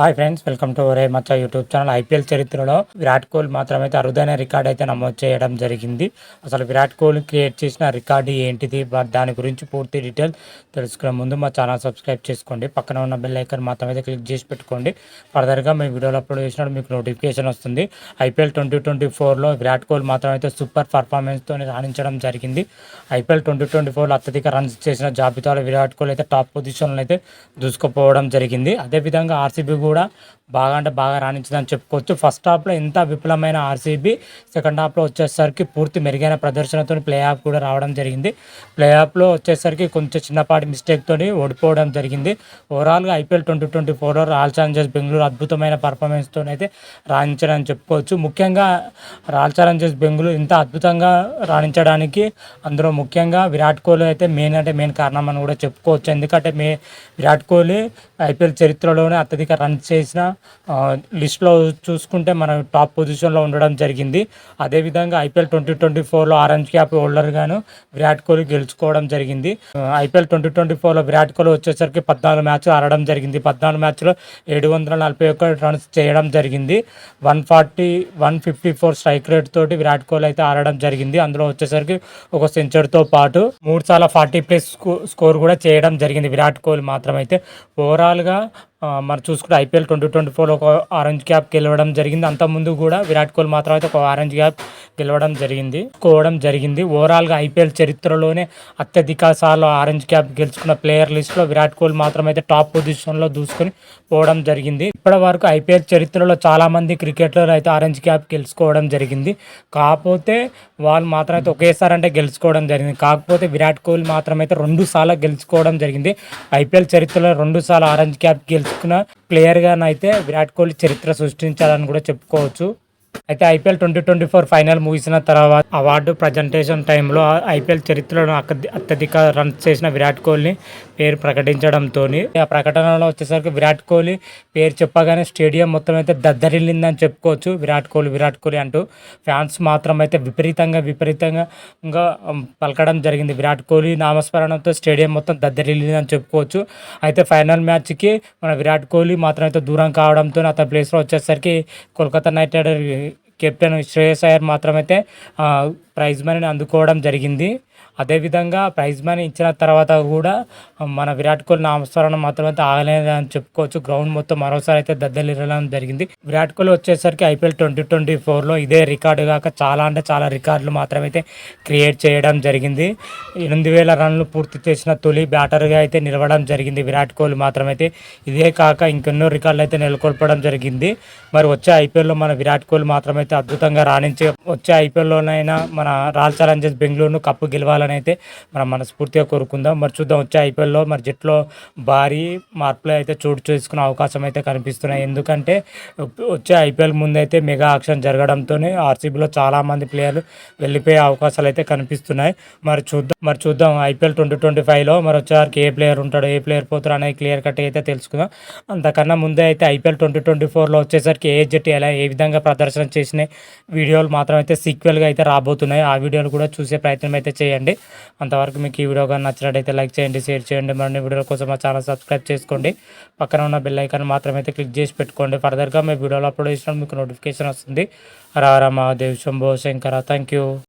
Hi friends welcome to ఒరే మచ్చ YouTube channel IPL చరిత్రలో విరాట్ కోహ్లీ మాత్రమైతే అరుదైన రికార్డ్ అయితే నమోదు చేయడం జరిగింది. అసలు విరాట్ కోహ్లీ క్రియేట్ చేసిన రికార్డు ఏంటిది? దాని గురించి పూర్తి డీటెయిల్ తెలుసుకునే ముందు మా ఛానల్ సబ్స్క్రైబ్ చేసుకోండి. పక్కన ఉన్న బెల్ ఐకన్ మాత్రం అయితే క్లిక్ చేసి పెట్టుకోండి. ఫర్దర్గా మేము వీడియోలు అప్లోడ్ చేసినప్పుడు మీకు నోటిఫికేషన్ వస్తుంది. ఐపీఎల్ ట్వంటీ ట్వంటీ ఫోర్లో విరాట్ కోహ్లీ మాత్రమైతే సూపర్ పర్ఫార్మెన్స్తో రాణించడం జరిగింది. ఐపీఎల్ ట్వంటీ ట్వంటీ ఫోర్లో అత్యధిక రన్స్ చేసిన జాబితాలో విరాట్ కోహ్లీ అయితే టాప్ పొజిషన్లో అయితే దూసుకుపోవడం జరిగింది. అదేవిధంగా ఆర్సీబీ కూడా బాగా అంటే బాగా రాణించిందని చెప్పుకోవచ్చు. ఫస్ట్ హాఫ్లో ఎంత విఫలమైన ఆర్సీబీ సెకండ్ హాఫ్లో వచ్చేసరికి పూర్తి మెరుగైన ప్రదర్శనతో ప్లే ఆఫ్ కూడా రావడం జరిగింది. ప్లే ఆఫ్లో వచ్చేసరికి కొంచెం చిన్నపాటి మిస్టేక్తో ఓడిపోవడం జరిగింది. ఓవరాల్గా ఐపీఎల్ ట్వంటీ ట్వంటీ ఫోర్లో రాయల్ ఛాలెంజర్స్ బెంగళూరు అద్భుతమైన పర్ఫార్మెన్స్తో అయితే రాణించడం చెప్పుకోవచ్చు. ముఖ్యంగా రాయల్ ఛాలెంజర్స్ బెంగళూరు ఇంత అద్భుతంగా రాణించడానికి అందులో ముఖ్యంగా విరాట్ కోహ్లీ అయితే మెయిన్ అంటే మెయిన్ కారణం అని కూడా చెప్పుకోవచ్చు. ఎందుకంటే మే విరాట్ కోహ్లీ ఐపీఎల్ చరిత్రలోనే అత్యధిక రన్స్ చేసిన లిస్ట్లో చూసుకుంటే మనం టాప్ పొజిషన్లో ఉండడం జరిగింది. అదేవిధంగా ఐపీఎల్ ట్వంటీ ట్వంటీ ఫోర్లో ఆరెంజ్ క్యాప్ హోల్డర్గాను విరాట్ కోహ్లీ గెలుచుకోవడం జరిగింది. ఐపీఎల్ ట్వంటీ ట్వంటీ ఫోర్లో విరాట్ కోహ్లీ వచ్చేసరికి పద్నాలుగు మ్యాచ్లు ఆడడం జరిగింది. పద్నాలుగు మ్యాచ్లో ఏడు వందల నలభై ఒక్క రన్స్ చేయడం జరిగింది. One forty one fifty four strike rate తోటి విరాట్ కోహ్లీ అయితే ఆడడం జరిగింది. అందులో వచ్చేసరికి ఒక సెంచరీతో పాటు మూడు సార్లు ఫార్టీ ప్లస్ స్కోర్ కూడా చేయడం జరిగింది. విరాట్ కోహ్లీ మాత్రమైతే. ఓవరాల్గా మరి చూసుకుంటే ఐపీఎల్ ట్వంటీ ట్వంటీ ఫోర్లో ఒక ఆరెంజ్ క్యాప్ గెలవడం జరిగింది. అంతకుముందు ముందు కూడా విరాట్ కోహ్లీ మాత్రం అయితే ఒక ఆరెంజ్ క్యాప్ గెలవడం జరిగింది. కోవడం జరిగింది. ఓవరాల్గా ఐపీఎల్ చరిత్రలోనే అత్యధిక సార్లు ఆరెంజ్ క్యాప్ గెలుచుకున్న ప్లేయర్ లిస్ట్లో విరాట్ కోహ్లీ మాత్రం అయితే టాప్ పొజిషన్లో దూసుకొని పోవడం జరిగింది. ఇప్పటి వరకు ఐపీఎల్ చరిత్రలో చాలామంది క్రికెటర్లు అయితే ఆరెంజ్ క్యాప్ గెలుచుకోవడం జరిగింది. కాకపోతే వాళ్ళు మాత్రం అయితే ఒకేసారి అంటే గెలుచుకోవడం జరిగింది. కాకపోతే విరాట్ కోహ్లీ మాత్రం అయితే రెండు సార్లు గెలుచుకోవడం జరిగింది. ఐపీఎల్ చరిత్రలో రెండు సార్లు ఆరెంజ్ క్యాప్ గెలుచు గెలుచుకున్న ప్లేయర్గానైతే విరాట్ కోహ్లీ చరిత్ర సృష్టించాలని కూడా చెప్పుకోవచ్చు. అయితే IPL twenty twenty four final ముగిసిన తర్వాత అవార్డు ప్రజెంటేషన్ టైంలో ఐపీఎల్ చరిత్రలో అత్యధిక రన్స్ చేసిన విరాట్ కోహ్లీ పేరు ప్రకటించడంతో ఆ ప్రకటనలో వచ్చేసరికి విరాట్ కోహ్లీ పేరు చెప్పగానే స్టేడియం మొత్తం అయితే దద్దరిల్లిందని చెప్పుకోవచ్చు. విరాట్ కోహ్లీ విరాట్ కోహ్లీ అంటూ ఫ్యాన్స్ మాత్రం అయితే విపరీతంగా విపరీతంగా పలకడం జరిగింది. విరాట్ కోహ్లీ నామస్మరణతో స్టేడియం మొత్తం దద్దరిల్లిందని చెప్పుకోవచ్చు. అయితే ఫైనల్ మ్యాచ్కి మన విరాట్ కోహ్లీ మాత్రం అయితే దూరం కావడంతో అతని ప్లేస్లో వచ్చేసరికి Kolkata knight rider captain Shreyas Iyer మాత్రమైతే prize మనీని అందుకోవడం జరిగింది. అదేవిధంగా ప్రైజ్ మనీ ఇచ్చిన తర్వాత కూడా మన విరాట్ కోహ్లీ నామస్మరణం ఆగలేదు ఆగలేదని చెప్పుకోవచ్చు. గ్రౌండ్ మొత్తం మరోసారి అయితే దద్దలిరడం జరిగింది. విరాట్ కోహ్లీ వచ్చేసరికి ఐపీఎల్ ట్వంటీ ట్వంటీ ఫోర్లో ఇదే రికార్డు కాక చాలా అంటే చాలా రికార్డులు మాత్రమైతే క్రియేట్ చేయడం జరిగింది. ఎనిమిది వేల రన్లు పూర్తి చేసిన తొలి బ్యాటర్గా అయితే నిలవడం జరిగింది విరాట్ కోహ్లీ మాత్రమైతే ఇదే కాక ఇంకెన్నో రికార్డులు అయితే నెలకొల్పడం జరిగింది. మరి వచ్చే ఐపీఎల్లో మన విరాట్ కోహ్లీ మాత్రమైతే అద్భుతంగా రాణించి వచ్చే ఐపీఎల్లోనైనా మన రాయల్ ఛాలెంజర్స్ బెంగళూరును కప్పు గెలవాలని అయితే మనం మనస్ఫూర్తిగా కోరుకుందాం. మరి చూద్దాం వచ్చే ఐపీఎల్లో మరి జట్లో భారీ మార్పులు అయితే చోటు చేసుకునే అవకాశం అయితే కనిపిస్తున్నాయి. ఎందుకంటే వచ్చే ఐపీఎల్ ముందైతే మెగా ఆక్షన్ జరగడంతోనే ఆర్సీబీలో చాలామంది ప్లేయర్లు వెళ్ళిపోయే అవకాశాలు అయితే కనిపిస్తున్నాయి. మరి చూద్దాం మరి చూద్దాం ఐపీఎల్ ట్వంటీ ట్వంటీ ఫైవ్లో మరి వచ్చేవారికి ఏ ప్లేయర్ ఉంటాడో ఏ ప్లేయర్ పోతారో అనేది క్లియర్ కట్ అయితే తెలుసుకుందాం. అంతకన్నా ముందే అయితే ఐపీఎల్ ట్వంటీ ట్వంటీ ఫోర్లో వచ్చేసరికి ఏ జట్టు ఎలా ఏ విధంగా ప్రదర్శన చేసిన వీడియోలు మాత్రం అయితే సీక్వెల్గా అయితే రాబోతున్నాయి. ఆ వీడియోలు కూడా చూసే ప్రయత్నం అయితే చేయండి. అంతవరకు మీకు ఈ వీడియో కానీ నచ్చినట్టయితే లైక్ చేయండి షేర్ చేయండి. మరిన్ని వీడియోల కోసం మా ఛానల్ సబ్స్క్రైబ్ చేసుకోండి. పక్కన ఉన్న బెల్ ఐకాన్ మాత్రమైతే క్లిక్ చేసి పెట్టుకోండి. ఫర్దర్గా మీ వీడియోలో అప్లోడ్ చేసినప్పుడు మీకు నోటిఫికేషన్ వస్తుంది. రారా మహాదేవ్ శంభో శంకర. Thank you